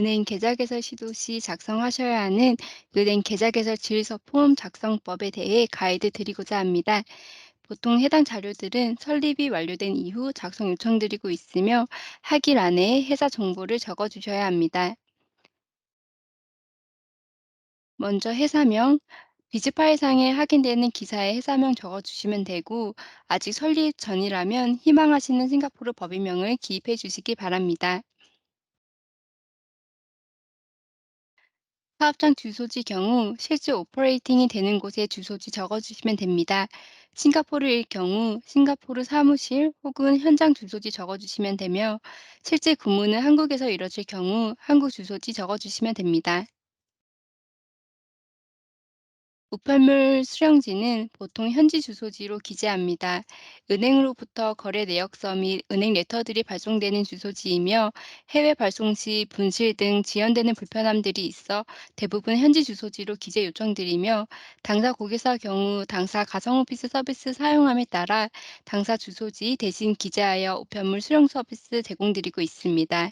은행 계좌 개설 시도 시 작성하셔야 하는 은행 계좌 개설 질서 폼 작성법에 대해 가이드 드리고자 합니다. 보통 해당 자료들은 설립이 완료된 이후 작성 요청드리고 있으며 하기란에 회사 정보를 적어 주셔야 합니다. 먼저 회사명, 비즈 파일상에 확인되는 기사의 회사명 적어 주시면 되고 아직 설립 전이라면 희망하시는 싱가포르 법인명을 기입해 주시기 바랍니다. 사업장 주소지 경우 실제 오퍼레이팅이 되는 곳의 주소지 적어주시면 됩니다. 싱가포르일 경우 싱가포르 사무실 혹은 현장 주소지 적어주시면 되며 실제 근무는 한국에서 이뤄질 경우 한국 주소지 적어주시면 됩니다. 우편물 수령지는 보통 현지 주소지로 기재합니다. 은행으로부터 거래 내역서 및 은행 레터들이 발송되는 주소지이며 해외 발송 시 분실 등 지연되는 불편함들이 있어 대부분 현지 주소지로 기재 요청드리며 당사 고객사 경우 당사 가상오피스 서비스 사용함에 따라 당사 주소지 대신 기재하여 우편물 수령 서비스 제공드리고 있습니다.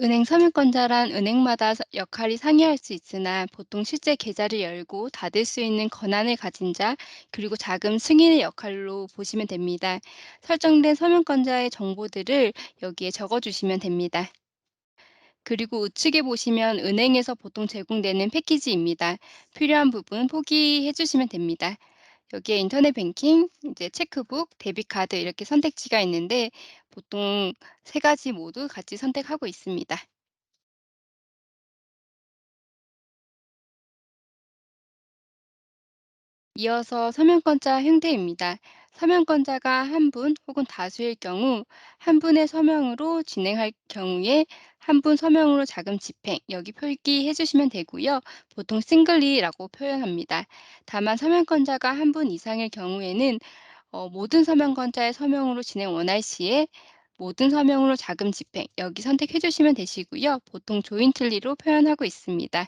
은행 서명권자란 은행마다 서- 역할이 상이할 수 있으나 보통 실제 계좌를 열고 닫을 수 있는 권한을 가진 자, 그리고 자금 승인의 역할로 보시면 됩니다. 설정된 서명권자의 정보들을 여기에 적어주시면 됩니다. 그리고 우측에 보시면 은행에서 보통 제공되는 패키지입니다. 필요한 부분 포기해 주시면 됩니다. 여기에 인터넷 뱅킹, 이제 체크북, 데비카드 이렇게 선택지가 있는데 보통 세 가지 모두 같이 선택하고 있습니다. 이어서 서명권자 형태입니다. 서명권자가 한 분 혹은 다수일 경우 한 분의 서명으로 진행할 경우에 한 분 서명으로 자금 집행 여기 표기해 주시면 되고요. 보통 싱글리라고 표현합니다. 다만 서명권자가 한 분 이상일 경우에는 어, 모든 서명권자의 서명으로 진행 원할 시에 모든 서명으로 자금 집행 여기 선택해 주시면 되시고요. 보통 조인틀리로 표현하고 있습니다.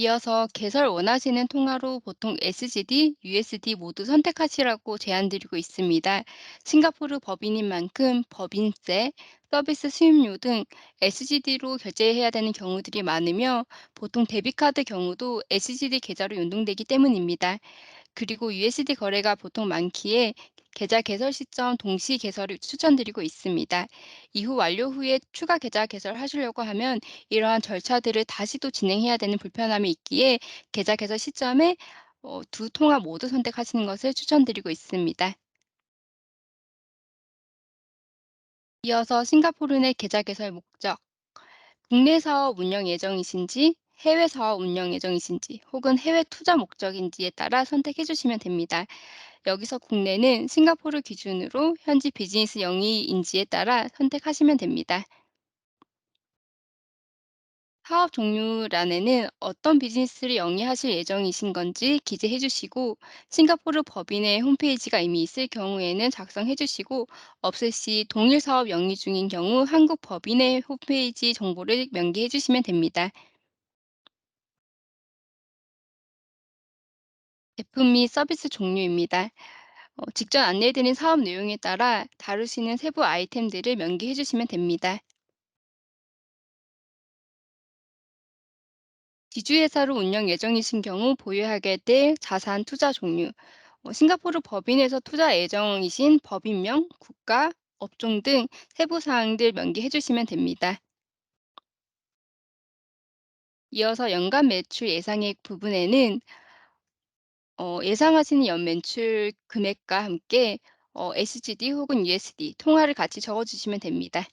이어서 개설 원하시는 통화로 보통 SGD, USD 모두 선택하시라고 제안드리고 있습니다. 싱가포르 법인인 만큼 법인세, 서비스 수임료 등 SGD로 결제해야 되는 경우들이 많으며 보통 데비카드 경우도 SGD 계좌로 연동되기 때문입니다. 그리고 USD 거래가 보통 많기에 계좌 개설 시점 동시 개설을 추천드리고 있습니다. 이후 완료 후에 추가 계좌 개설하시려고 하면 이러한 절차들을 다시 또 진행해야 되는 불편함이 있기에 계좌 개설 시점에 어, 두 통화 모두 선택하시는 것을 추천드리고 있습니다. 이어서 싱가포르 내 계좌 개설 목적, 국내 사업 운영 예정이신지 해외 사업 운영 예정이신지 혹은 해외 투자 목적인지에 따라 선택해 주시면 됩니다. 여기서 국내는 싱가포르 기준으로 현지 비즈니스 영위인지에 따라 선택하시면 됩니다. 사업 종류란에는 어떤 비즈니스를 영위하실 예정이신 건지 기재해 주시고 싱가포르 법인의 홈페이지가 이미 있을 경우에는 작성해 주시고 없을 시 동일 사업 영위 중인 경우 한국 법인의 홈페이지 정보를 명기해 주시면 됩니다. 제품 및 서비스 종류입니다. 어, 직접 안내해드린 사업 내용에 따라 다루시는 세부 아이템들을 명기해 주시면 됩니다. 지주회사로 운영 예정이신 경우 보유하게 될 자산 투자 종류, 어, 싱가포르 법인에서 투자 예정이신 법인명, 국가, 업종 등 세부 사항들 명기해 주시면 됩니다. 이어서 연간 매출 예상액 부분에는 어, 예상하시는 연 매출 금액과 함께 어, SGD 혹은 USD 통화를 같이 적어 주시면 됩니다.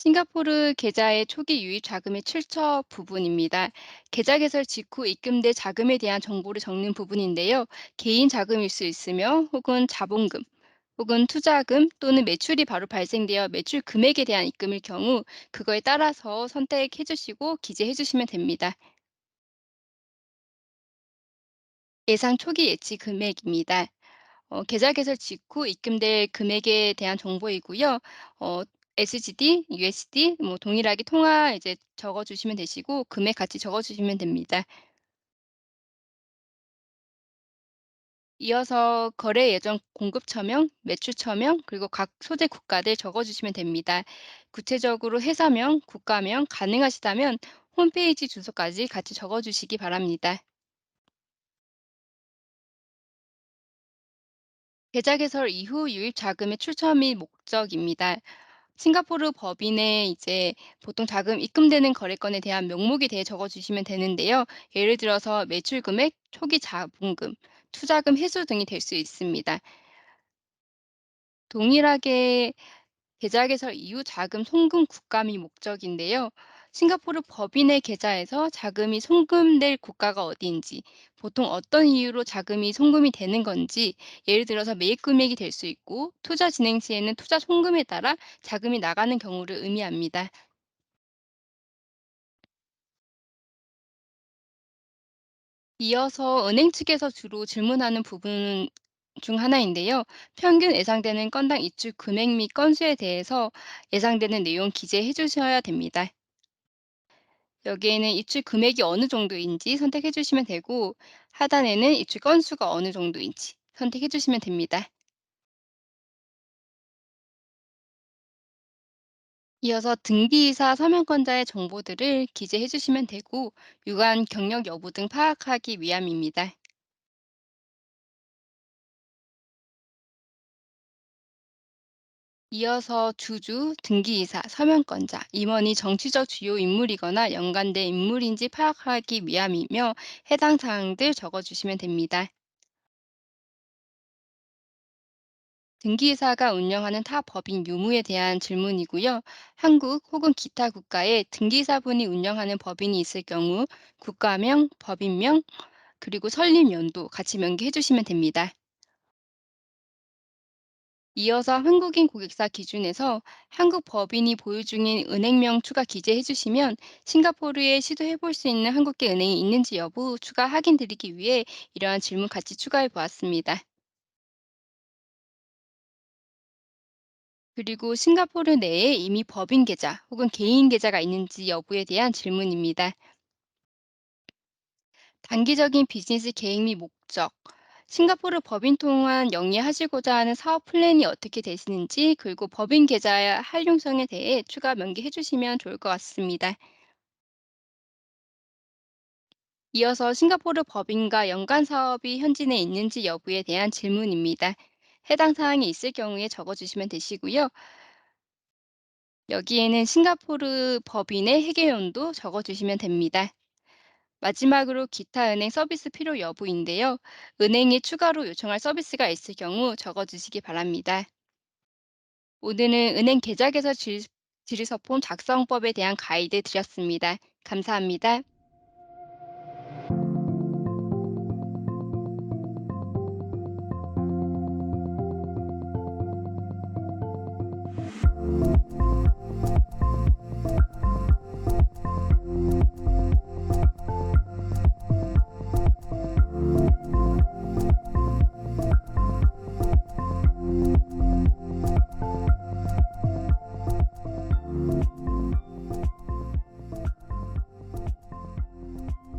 싱가포르 계좌의 초기 유입 자금의 출처 부분입니다. 계좌 개설 직후 입금된 자금에 대한 정보를 적는 부분인데요. 개인 자금일 수 있으며 혹은 자본금, 혹은 투자금 또는 매출이 바로 발생되어 매출 금액에 대한 입금일 경우 그거에 따라서 선택해 주시고 기재해 주시면 됩니다. 예상 초기 예치 금액입니다. 어, 계좌 개설 직후 입금될 금액에 대한 정보이고요. 어, SGD, USD 뭐 동일하게 통화 이제 적어 주시면 되시고 금액 같이 적어 주시면 됩니다. 이어서 거래 예정 공급 처명, 매출 처명, 그리고 각 소재 국가들 적어주시면 됩니다. 구체적으로 회사명, 국가명, 가능하시다면 홈페이지 주소까지 같이 적어주시기 바랍니다. 계좌 개설 이후 유입 자금의 및 목적입니다. 싱가포르 법인에 이제 보통 자금 입금되는 거래건에 대한 명목에 대해 적어주시면 되는데요. 예를 들어서 매출 금액, 초기 자본금, 투자금 회수 등이 될 수 있습니다. 동일하게 계좌 개설 이후 자금 송금 및 목적인데요. 싱가포르 법인의 계좌에서 자금이 송금될 국가가 어디인지, 보통 어떤 이유로 자금이 송금이 되는 건지, 예를 들어서 매입 금액이 될 수 있고, 투자 진행 시에는 투자 송금에 따라 자금이 나가는 경우를 의미합니다. 이어서 은행 측에서 주로 질문하는 부분 중 하나인데요. 평균 예상되는 건당 입출 금액 및 건수에 대해서 예상되는 내용 기재해 주셔야 됩니다. 여기에는 입출 금액이 어느 정도인지 선택해 주시면 되고 하단에는 입출 건수가 어느 정도인지 선택해 주시면 됩니다. 이어서 등기이사 서명권자의 정보들을 기재해 주시면 되고 유관 경력 여부 등 파악하기 위함입니다. 이어서 주주, 등기이사, 서명권자, 임원이 정치적 주요 인물이거나 연관된 인물인지 파악하기 위함이며 해당 사항들 적어주시면 됩니다. 등기이사가 운영하는 타 법인 유무에 대한 질문이고요. 한국 혹은 기타 국가에 등기사분이 운영하는 법인이 있을 경우 국가명, 법인명, 그리고 설립 연도 같이 명기해 주시면 됩니다. 이어서 한국인 고객사 기준에서 한국 법인이 보유 중인 은행명 추가 기재해 주시면 싱가포르에 시도해 볼 수 있는 한국계 은행이 있는지 여부 추가 확인 드리기 위해 이러한 질문 같이 추가해 보았습니다. 그리고 싱가포르 내에 이미 법인 계좌 혹은 개인 계좌가 있는지 여부에 대한 질문입니다. 단기적인 비즈니스 계획 및 목적, 싱가포르 법인 통한 영위하시고자 하는 사업 플랜이 어떻게 되시는지, 그리고 법인 계좌의 활용성에 대해 추가 명기해 주시면 좋을 것 같습니다. 이어서 싱가포르 법인과 연관 사업이 현지 내에 있는지 여부에 대한 질문입니다. 해당 사항이 있을 경우에 적어주시면 되시고요. 여기에는 싱가포르 법인의 회계연도 적어주시면 됩니다. 마지막으로 기타 은행 서비스 필요 여부인데요. 은행이 추가로 요청할 서비스가 있을 경우 적어주시기 바랍니다. 오늘은 은행 계좌 개설 질- 지리서 폼 작성법에 대한 가이드 드렸습니다. 감사합니다.